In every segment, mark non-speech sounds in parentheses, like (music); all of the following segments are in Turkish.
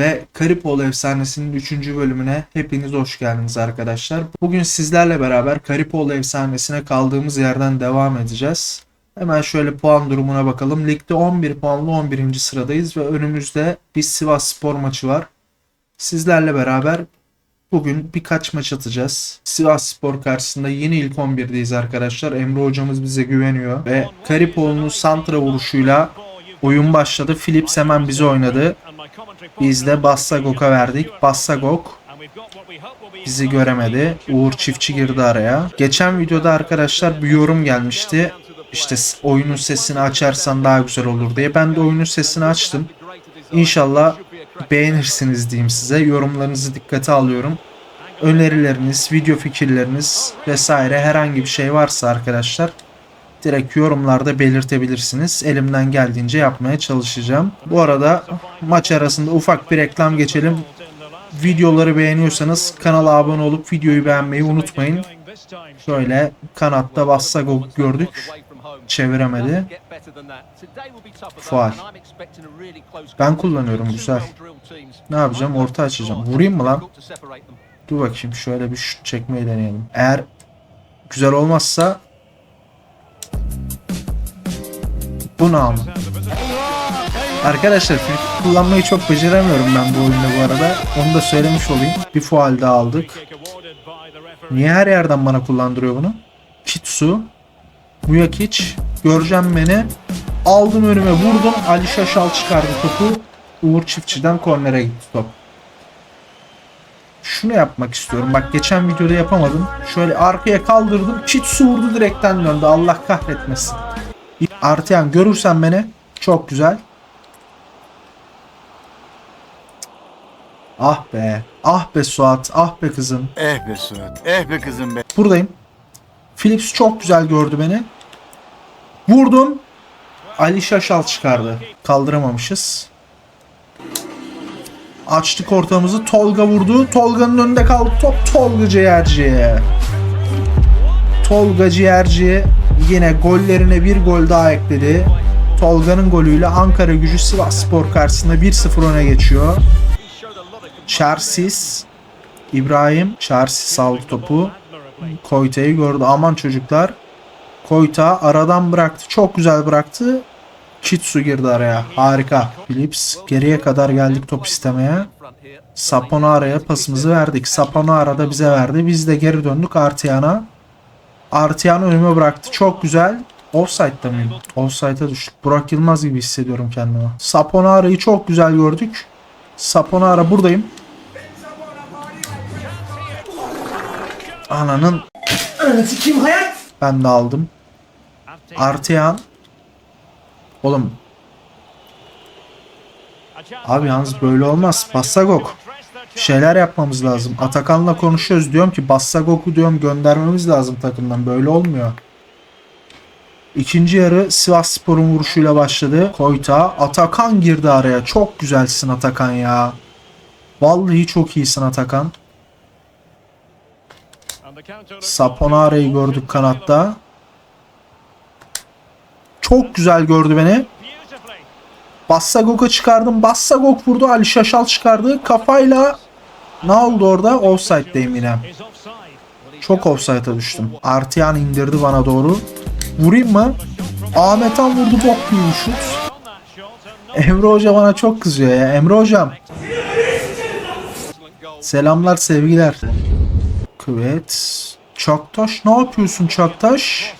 Ve Karipoğlu Efsanesi'nin 3. bölümüne hepiniz hoş geldiniz arkadaşlar. Bugün sizlerle beraber Karipoğlu Efsanesi'ne kaldığımız yerden devam edeceğiz. Hemen şöyle puan durumuna bakalım. Ligde 11 puanlı 11. sıradayız ve önümüzde bir Sivas Spor maçı var. Sizlerle beraber bugün birkaç maç atacağız. Sivas Spor karşısında yeni ilk 11'deyiz arkadaşlar. Emre hocamız bize güveniyor ve Karipoğlu'nun santra vuruşuyla oyun başladı. Philips hemen bizi oynadı. Biz de Bassagok'a verdik. Bassagok bizi göremedi. Uğur Çiftçi girdi araya. Geçen videoda arkadaşlar bir yorum gelmişti. İşte oyunun sesini açarsan daha güzel olur diye. Ben de oyunun sesini açtım. İnşallah beğenirsiniz diyeyim size. Yorumlarınızı dikkate alıyorum. Önerileriniz, video fikirleriniz vesaire herhangi bir şey varsa arkadaşlar direkt yorumlarda belirtebilirsiniz. Elimden geldiğince yapmaya çalışacağım. Bu arada maç arasında ufak bir reklam geçelim. Videoları beğeniyorsanız kanala abone olup videoyu beğenmeyi unutmayın. Şöyle kanatta Bassagok gördük. Çeviremedi. Faal. Ben kullanıyorum güzel. Ne yapacağım? Orta açacağım. Vurayım mı lan? Dur bakayım şöyle bir şut çekmeyi deneyelim. Eğer güzel olmazsa bu namı. Arkadaşlar frikik kullanmayı çok beceremiyorum ben bu oyunda bu arada. Onu da söylemiş olayım. Bir faal daha aldık. Niye her yerden bana kullandırıyor bunu? Kitsu. Muyakic. Göreceğim beni. Aldım önüme vurdum. Ali Şaşal çıkardı topu. Uğur Çiftçi'den kornere gitti top. Şunu yapmak istiyorum. Bak geçen videoda yapamadım. Şöyle arkaya kaldırdım. Kitsu vurdu direkten döndü. Allah kahretmesin. Artiyan görürsen beni. Çok güzel. Ah be. Ah be Suat. Ah be kızım. Eh be Suat. Eh be kızım be. Buradayım. Philips çok güzel gördü beni. Vurdum. Ali Şaşal çıkardı. Kaldıramamışız. Açtık ortamızı. Tolga vurdu. Tolga'nın önünde kaldı. Top Tolga Ciğerci'ye. Tolga Ciğerci yine gollerine bir gol daha ekledi. Tolga'nın golüyle Ankara gücü Sivas Spor karşısında 1-0 öne geçiyor. Çersiz İbrahim Çersiz aldı topu. Koyta'yı gördü. Aman çocuklar. Koyta aradan bıraktı. Çok güzel bıraktı. Kitsu girdi araya. Harika. Philips geriye kadar geldik top istemeye. Saponara'ya pasımızı verdik. Saponara da bize verdi. Biz de geri döndük Artiyan'a. Artiyan önüme bıraktı. Çok güzel. Offside'da mıyım? Offside'a düştük. Burak Yılmaz gibi hissediyorum kendimi. Saponara'yı çok güzel gördük. Saponara buradayım. Ananın Kim hayat? ben de aldım. Artiyan. Oğlum Abi yalnız böyle olmaz. Bassagok. Şeyler yapmamız lazım. Atakan'la konuşuyoruz. Diyorum ki Bassagok'u diyorum göndermemiz lazım takımdan. Böyle olmuyor. İkinci yarı Sivas Spor'un vuruşuyla başladı. Koyta. Atakan girdi araya. Çok güzelsin Atakan ya. Vallahi çok iyisin Atakan. Saponara'yı gördük kanatta. Çok güzel gördü beni. Bassagok'a çıkardım. Bassagok vurdu. Ali Şaşal çıkardı. Kafayla ne oldu orada? Offside'deyim yine. Çok offside'a düştüm. Artiyan indirdi bana doğru. Vurayım mı? Ahmet Han vurdu bok gibi. Emre Hoca bana çok kızıyor ya. Emre Hocam. Selamlar sevgiler. Kıvet. Çaktaş ne yapıyorsun Çaktaş?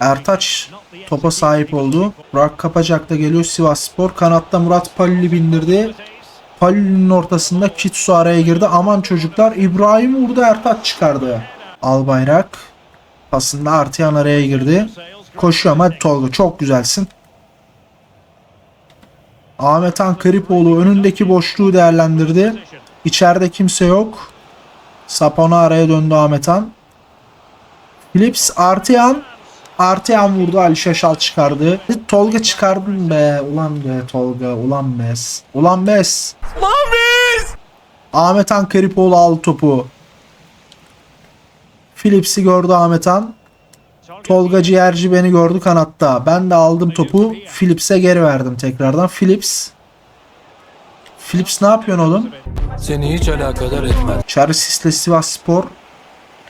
Ertaç topa sahip oldu. Burak Kapacak da geliyor Sivas Spor. Kanatta Murat Palli bindirdi. Palli'nin ortasında Kitsu araya girdi. Aman çocuklar İbrahim vurdu Ertaç çıkardı. Albayrak pasında Artiyan araya girdi. Koşuyor ama Tolga çok güzelsin. Ahmet Han Karipoğlu önündeki boşluğu değerlendirdi. İçeride kimse yok. Sapona araya döndü Ahmet Han. Philips Artiyan Artiyan vurdu Ali Şaşal çıkardı. Tolga çıkardın be. Ulan be Tolga. Ulan bes. Ulan bes. Ulan bes. Ahmet Han Karipoğlu aldı topu. Philips'i gördü Ahmet Han. Tolga Ciğerci beni gördü kanatta. Ben de aldım topu. Philips'e geri verdim tekrardan. Philips. Philips ne yapıyorsun oğlum? Seni hiç alakadar etmez. Çaresis'le Sivas Spor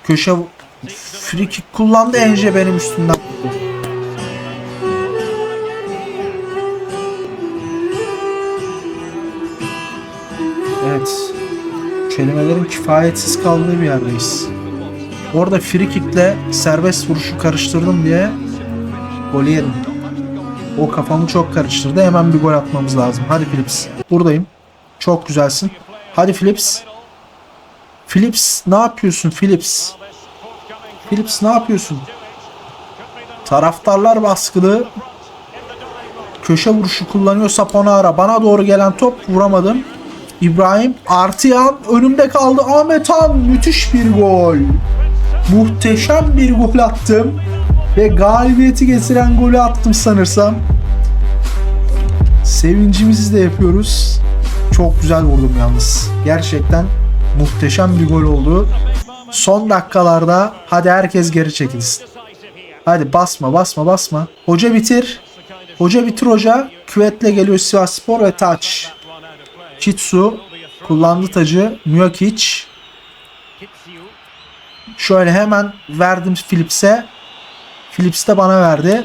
köşe free kick kullandı Ence benim üstümden. Evet. Kelimelerin kifayetsiz kaldığı bir yerdeyiz. Orada free kickle serbest vuruşu karıştırdım diye gol yedim. O kafamı çok karıştırdı. Hemen bir gol atmamız lazım. Hadi Philips. Buradayım. Çok güzelsin. Hadi Philips. Philips ne yapıyorsun Philips? Philips ne yapıyorsun? Taraftarlar baskılı. Köşe vuruşu kullanıyor Saponara. Bana doğru gelen top vuramadım. İbrahim Artıyan önümde kaldı. Ahmet Han müthiş bir gol. Muhteşem bir gol attım. Ve galibiyeti getiren golü attım sanırsam. Sevincimizi de yapıyoruz. Çok güzel vurdum yalnız. Gerçekten muhteşem bir gol oldu. Son dakikalarda hadi herkes geri çekilsin. Hadi basma basma basma. Hoca bitir. Hoca bitir hoca. Küvetle geliyor Sivas Spor ve taç. Kitsu kullandı tacı. Mjokic. Şöyle hemen verdim Philips'e. Philips de bana verdi.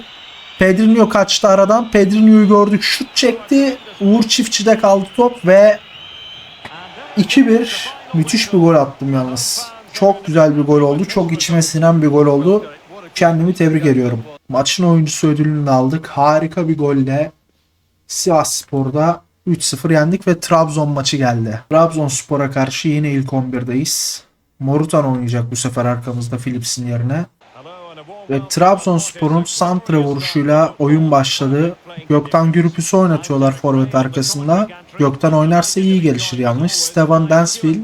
Pedrinho kaçtı aradan. Pedrinho'yu gördük. Şut çekti. Uğur Çiftçi'de kaldı top ve 2-1 müthiş bir gol attım yalnız. Çok güzel bir gol oldu. Çok içime sinen bir gol oldu. Kendimi tebrik ediyorum. Maçın oyuncusu ödülünü aldık. Harika bir golle Sivas Spor'da 3-0 yendik ve Trabzon maçı geldi. Trabzonspor'a karşı yine ilk 11'deyiz. Morutan oynayacak bu sefer arkamızda Philips'in yerine. Ve Trabzonspor'un santra vuruşuyla oyun başladı. Gökten Gürpüs'ü oynatıyorlar forvet arkasında. Gökten oynarsa iyi gelişir yanlış. Stevan Dansville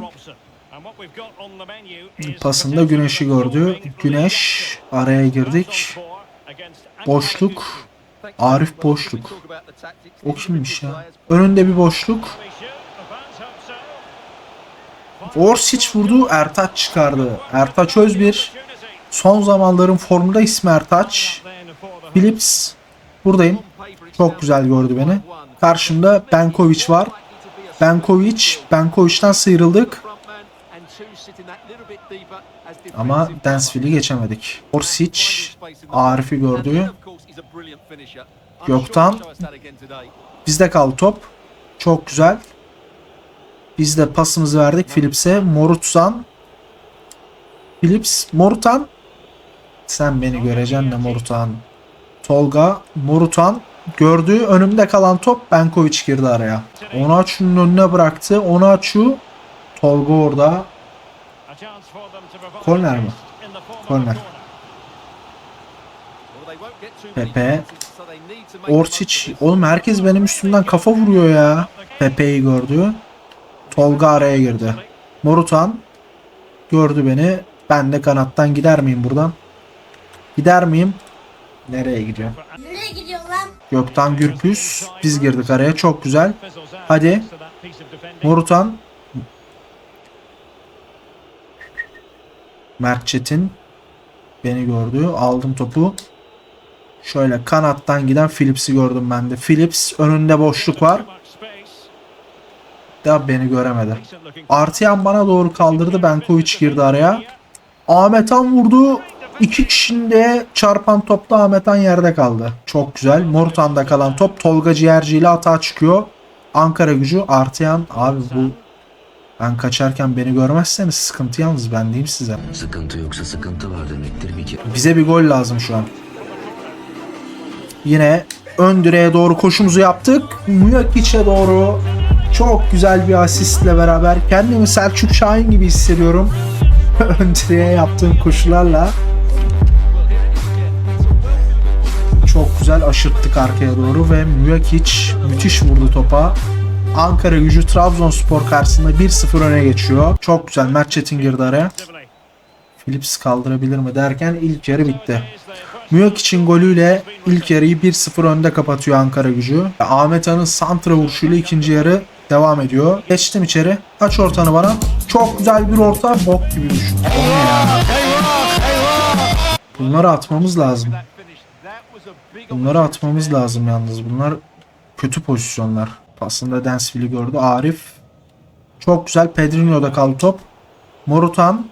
pasında Güneş'i gördü. Güneş araya girdik. Boşluk. Arif boşluk. O kimmiş ya? Önünde bir boşluk. Orsic vurdu. Ertaç çıkardı. Ertaç Özbir. Son zamanların formunda ismi Ertaç. Philips. Buradayım. Çok güzel gördü beni. Karşımda Benkovic var. Benkovic. Benkovic'den sıyrıldık. Ama Dansville'i geçemedik. Orsic. Arif'i gördü. Gökten. Bizde kaldı top. Çok güzel. Biz de pasımızı verdik Philips'e. Morutsan. Philips. Morutan. Sen beni göreceksin de Morutan. Tolga. Morutan. Gördü. Önümde kalan top Benkovic girdi araya. Onaçu'nun önüne bıraktı. Onaçu. Tolga orada. Korner mi? Korner. Pepe. Orsic. Oğlum herkes benim üstümden kafa vuruyor ya. Pepe'yi gördü. Tolga araya girdi. Morutan gördü beni. Ben de kanattan gider miyim buradan? Gider miyim? Nereye gidiyorum? Nereye gidiyor lan? Gökten Gürpüs. Biz girdik araya. Çok güzel. Hadi. Morutan. Mert Çetin. Beni gördü. Aldım topu. Şöyle kanattan giden Phillips'i gördüm ben de. Phillips önünde boşluk var. Da beni göremedi. Artıyan bana doğru kaldırdı. Benkovic girdi araya. Ahmet Han vurdu. İki kişinin de çarpan topta Ahmet Han yerde kaldı. Çok güzel. Morutan'da kalan top Tolga Ciğerci ile atağa çıkıyor. Ankara gücü Artıyan. Abi bu ben kaçarken beni görmezseniz sıkıntı yalnız ben diyeyim size. Sıkıntı yoksa sıkıntı var demektir bir kere. Bize bir gol lazım şu an. Yine ön direğe doğru koşumuzu yaptık. Muyakic'e doğru çok güzel bir asistle beraber kendimi Selçuk Şahin gibi hissediyorum. (laughs) ön direğe yaptığım koşularla. Çok güzel aşırttık arkaya doğru ve Muyakic müthiş vurdu topa. Ankara gücü Trabzonspor karşısında 1-0 öne geçiyor. Çok güzel. Mert Çetin girdi araya. Philips kaldırabilir mi derken ilk yarı bitti. Müyak için golüyle ilk yarıyı 1-0 önde kapatıyor Ankara gücü. Ahmet Han'ın santra vuruşuyla ikinci yarı devam ediyor. Geçtim içeri. Aç ortanı bana. Çok güzel bir orta. Bok gibi düşün. Bunları atmamız lazım. Bunları atmamız lazım yalnız. Bunlar kötü pozisyonlar. Pasında Densville'i gördü. Arif. Çok güzel. Pedrinho'da kaldı top. Morutan.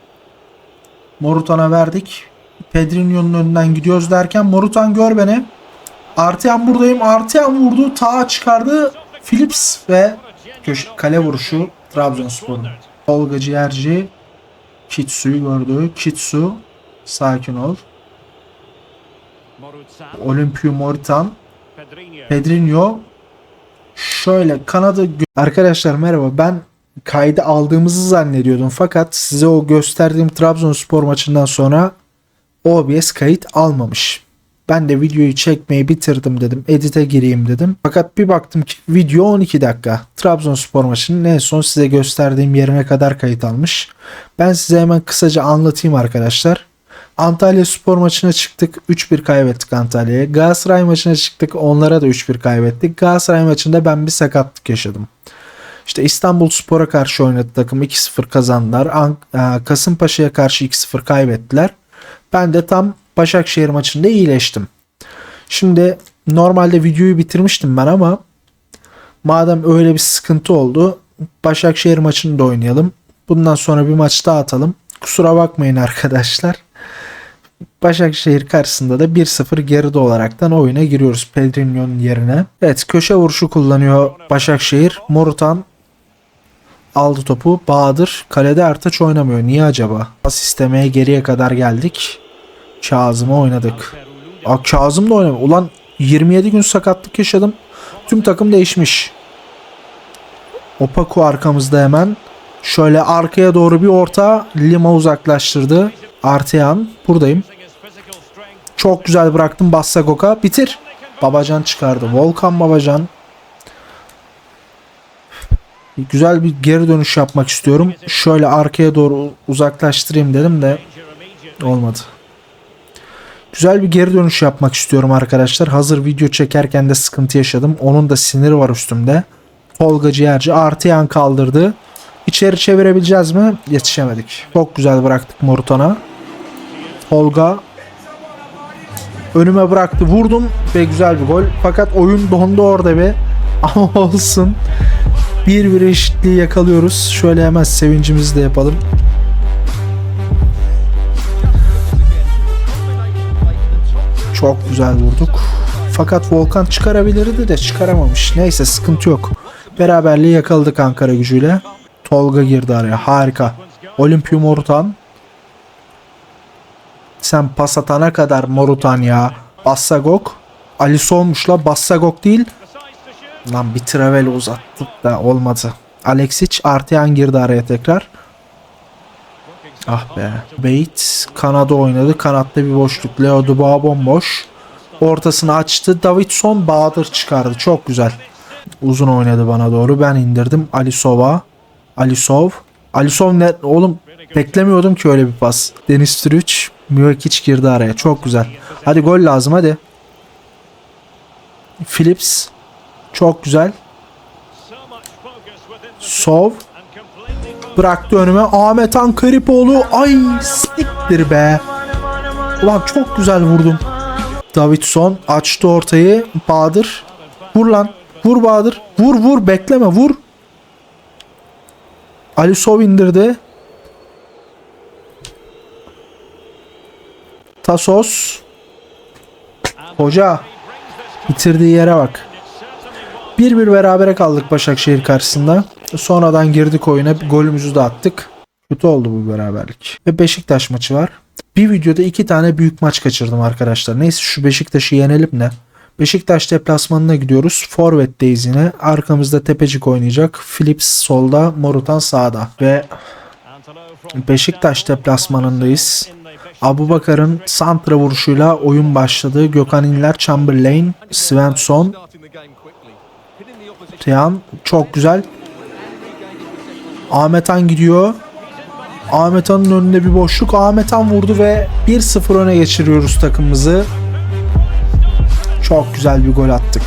Morutan'a verdik. Pedrinho'nun önünden gidiyoruz derken Morutan gör beni. Artiyan buradayım. Artiyan vurdu. Ta çıkardı. Philips ve köşe, kale vuruşu Trabzonspor'un. Tolga Ciğerci Kitsu'yu gördü. Kitsu sakin ol. Olimpio Moritan Pedrinho şöyle kanadı gö- Arkadaşlar merhaba ben kaydı aldığımızı zannediyordum fakat size o gösterdiğim Trabzonspor maçından sonra OBS kayıt almamış. Ben de videoyu çekmeyi bitirdim dedim. Edit'e gireyim dedim. Fakat bir baktım ki video 12 dakika. Trabzonspor maçının en son size gösterdiğim yerine kadar kayıt almış. Ben size hemen kısaca anlatayım arkadaşlar. Antalya Spor maçına çıktık. 3-1 kaybettik Antalya'ya. Galatasaray maçına çıktık. Onlara da 3-1 kaybettik. Galatasaray maçında ben bir sakatlık yaşadım. İşte İstanbul Spor'a karşı oynadı takım 2-0 kazandılar. An- e, Kasımpaşa'ya karşı 2-0 kaybettiler. Ben de tam Başakşehir maçında iyileştim. Şimdi normalde videoyu bitirmiştim ben ama madem öyle bir sıkıntı oldu Başakşehir maçını da oynayalım. Bundan sonra bir maç daha atalım. Kusura bakmayın arkadaşlar. Başakşehir karşısında da 1-0 geride olaraktan oyuna giriyoruz Pedrinho'nun yerine. Evet köşe vuruşu kullanıyor Başakşehir. Morutan aldı topu. Bahadır kalede Ertaç oynamıyor. Niye acaba? Pas istemeye geriye kadar geldik. Kazım'ı oynadık. Aa, Kazım da oynamıyor. Ulan 27 gün sakatlık yaşadım. Tüm takım değişmiş. Opaku arkamızda hemen. Şöyle arkaya doğru bir orta. Lima uzaklaştırdı. Artean buradayım. Çok güzel bıraktım Bassagok'a. Bitir. Babacan çıkardı. Volkan Babacan. Güzel bir geri dönüş yapmak istiyorum. Şöyle arkaya doğru uzaklaştırayım dedim de olmadı. Güzel bir geri dönüş yapmak istiyorum arkadaşlar. Hazır video çekerken de sıkıntı yaşadım. Onun da siniri var üstümde. Tolga Ciğerci Artiyan kaldırdı. İçeri çevirebileceğiz mi? Yetişemedik. Çok güzel bıraktık Morutan'a. Tolga önüme bıraktı. Vurdum ve güzel bir gol. Fakat oyun dondu orada bir. (laughs) Ama olsun. Bir bir eşitliği yakalıyoruz. Şöyle hemen sevincimizi de yapalım. Çok güzel vurduk. Fakat Volkan çıkarabilirdi de çıkaramamış. Neyse sıkıntı yok. Beraberliği yakaladık Ankara gücüyle. Tolga girdi araya. Harika. Olimpio Morutan. Sen pas atana kadar Morutan ya. Bassagok. Ali olmuş la. Bassagok değil. Lan bir travel uzattık da olmadı. Alexic Artean girdi araya tekrar. Ah be. Bates kanada oynadı. Kanatta bir boşluk. Leo Dubois bomboş. Ortasını açtı. Davidson Bahadır çıkardı. Çok güzel. Uzun oynadı bana doğru. Ben indirdim. Alisova. Alisov. Alisov ne? Oğlum beklemiyordum ki öyle bir pas. Deniz Türüç. Mjökic girdi araya. Çok güzel. Hadi gol lazım hadi. Phillips. Çok güzel. Sov. Bıraktı önüme. Ahmet Han Karipoğlu. Ay siktir be. Ulan çok güzel vurdum. Davidson açtı ortayı. Bahadır. Vur lan. Vur Bahadır. Vur vur bekleme vur. Alisov indirdi. Tasos. Hoca. Bitirdiği yere bak. 1-1 berabere kaldık Başakşehir karşısında. Sonradan girdik oyuna. Golümüzü de attık. Kötü oldu bu beraberlik. Ve Beşiktaş maçı var. Bir videoda iki tane büyük maç kaçırdım arkadaşlar. Neyse şu Beşiktaş'ı yenelim de. Beşiktaş deplasmanına gidiyoruz. Forvet'teyiz yine. Arkamızda Tepecik oynayacak. Philips solda, Morutan sağda. Ve Beşiktaş deplasmanındayız. Abu Bakar'ın santra vuruşuyla oyun başladı. Gökhan İnler, Chamberlain, Svensson, Tiyan çok güzel. Ahmet Han gidiyor. Ahmet Han'ın önünde bir boşluk. Ahmet Han vurdu ve 1-0 öne geçiriyoruz takımımızı. Çok güzel bir gol attık.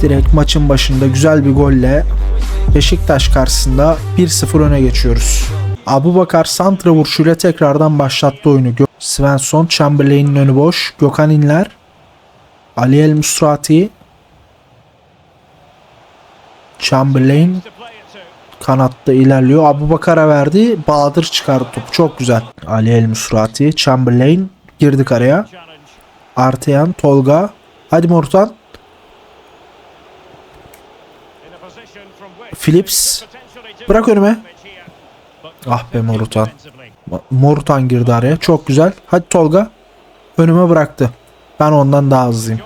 Direkt maçın başında güzel bir golle Beşiktaş karşısında 1-0 öne geçiyoruz. Abu Bakar santra vuruşuyla tekrardan başlattı oyunu. Svensson, Chamberlain'in önü boş. Gökhan İnler, Ali El Musrati, Chamberlain kanatta ilerliyor. Abu Bakar'a verdi. Bahadır çıkardı topu. Çok güzel. Ali El Musrati. Chamberlain girdik araya. Arteyan, Tolga. Hadi Mortan. Phillips. Bırak önüme. Ah be Morutan. Morutan girdi araya. Çok güzel. Hadi Tolga. Önüme bıraktı. Ben ondan daha hızlıyım.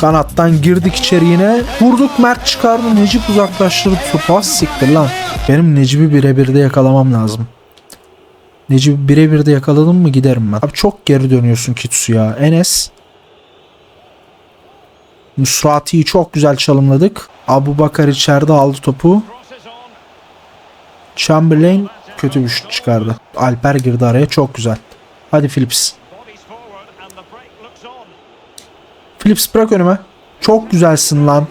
Kanattan girdik içeri yine. Vurduk Mert çıkardı. Necip uzaklaştırdı. Topu az siktir lan. Benim Necip'i birebirde yakalamam lazım. Necip'i birebirde yakaladım mı giderim ben. Abi çok geri dönüyorsun Kitsu ya. Enes. Musrati'yi çok güzel çalımladık. Abu Bakar içeride aldı topu. Chamberlain kötü bir şut çıkardı. Alper girdi araya çok güzel. Hadi Phillips. Phillips bırak önüme. Çok güzelsin lan.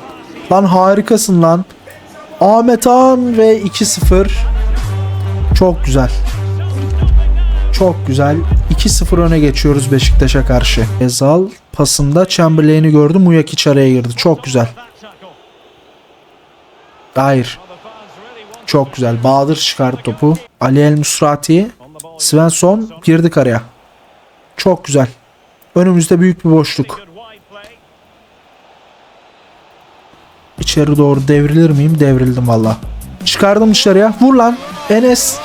Lan harikasın lan. Ahmet Han ve 2-0. Çok güzel. Çok güzel. 2-0 öne geçiyoruz Beşiktaş'a karşı. Ezal pasında Chamberlain'i gördü. Muyakiç araya girdi. Çok güzel. Hayır. Çok güzel. Bahadır çıkardı topu. Ali El Musrati. Svensson girdik araya. Çok güzel. Önümüzde büyük bir boşluk. İçeri doğru devrilir miyim? Devrildim valla. Çıkardım dışarıya. Vur lan. Enes.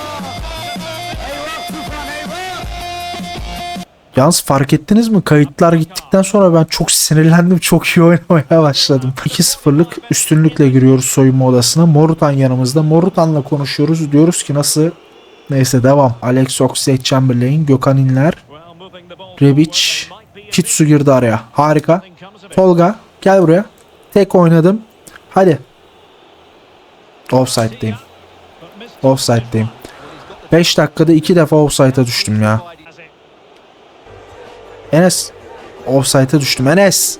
Yalnız fark ettiniz mi? Kayıtlar gittikten sonra ben çok sinirlendim. (laughs) Çok iyi oynamaya başladım. 2-0'lık üstünlükle giriyoruz soyunma odasına. Morutan yanımızda. Morutan'la konuşuyoruz. Diyoruz ki nasıl? Neyse devam. Alex Oxlade-Chamberlain, Gökhan İnler, Rebic, Kitsu girdi araya. Harika. Tolga gel buraya. Tek oynadım. Hadi. Offside'deyim. Offside'deyim. 5 dakikada 2 defa offside'a düştüm ya. Enes. Offside'a düştüm. Enes.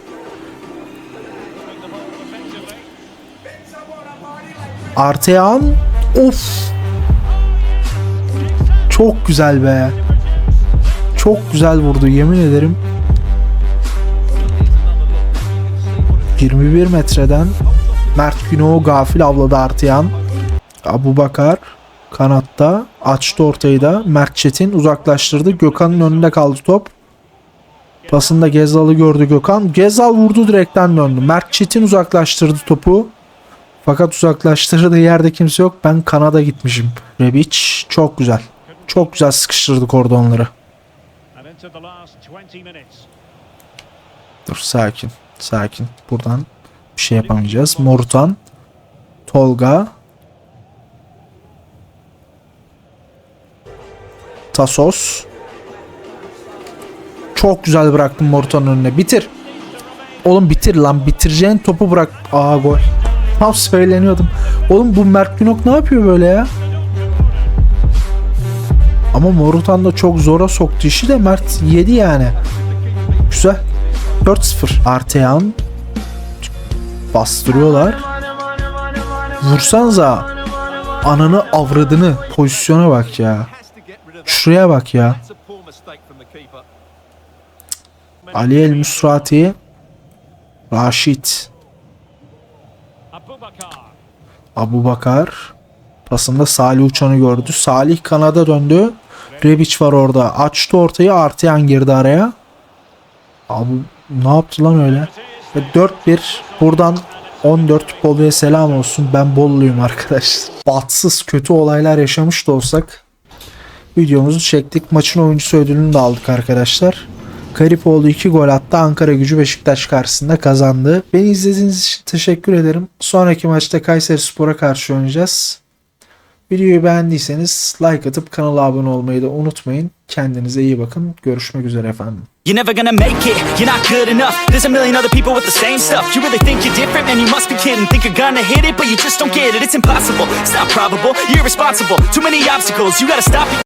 Artean. Of. Çok güzel be. Çok güzel vurdu yemin ederim. 21 metreden Mert Günok'u gafil avladı Artean. Abu Bakar kanatta açtı ortayı da. Mert Çetin uzaklaştırdı. Gökhan'ın önünde kaldı top. Pasında Gezal'ı gördü Gökhan. Gezal vurdu direkten döndü. Mert Çetin uzaklaştırdı topu. Fakat uzaklaştırdığı yerde kimse yok. Ben Kanada gitmişim. Rebic çok güzel. Çok güzel sıkıştırdık orada onları. Dur sakin. Sakin. Buradan bir şey yapamayacağız. Morutan. Tolga. Tasos. Çok güzel bıraktım Morutan'ın önüne. Bitir. Oğlum bitir lan. Bitireceğin topu bırak. Aa gol. Tam söyleniyordum. Oğlum bu Mert Günok ne yapıyor böyle ya? Ama Morutan da çok zora soktu işi de Mert yedi yani. Güzel. 4-0. Artean bastırıyorlar. Vursanıza. Ananı avradını. Pozisyona bak ya. Şuraya bak ya. Ali El Musrati. Raşit. Abu Bakar. Pasında Salih Uçan'ı gördü. Salih kanada döndü. Rebic var orada. Açtı ortayı. Arteyan girdi araya. Abi ne yaptı lan öyle? Ve 4-1 buradan 14 Bolu'ya selam olsun. Ben Bolluyum arkadaşlar. Batsız kötü olaylar yaşamış da olsak videomuzu çektik. Maçın oyuncusu ödülünü de aldık arkadaşlar. Garipoğlu 2 gol attı. Ankara gücü Beşiktaş karşısında kazandı. Beni izlediğiniz için teşekkür ederim. Sonraki maçta Kayseri Spor'a karşı oynayacağız. Videoyu beğendiyseniz like atıp kanala abone olmayı da unutmayın. Kendinize iyi bakın. Görüşmek üzere efendim. You're never gonna make it, you're not good enough There's a million other people with the same stuff You really think you're different, man, you must be kidding Think you're gonna hit it, but you just don't get it It's impossible, it's not probable, you're irresponsible Too many obstacles, you gotta stop it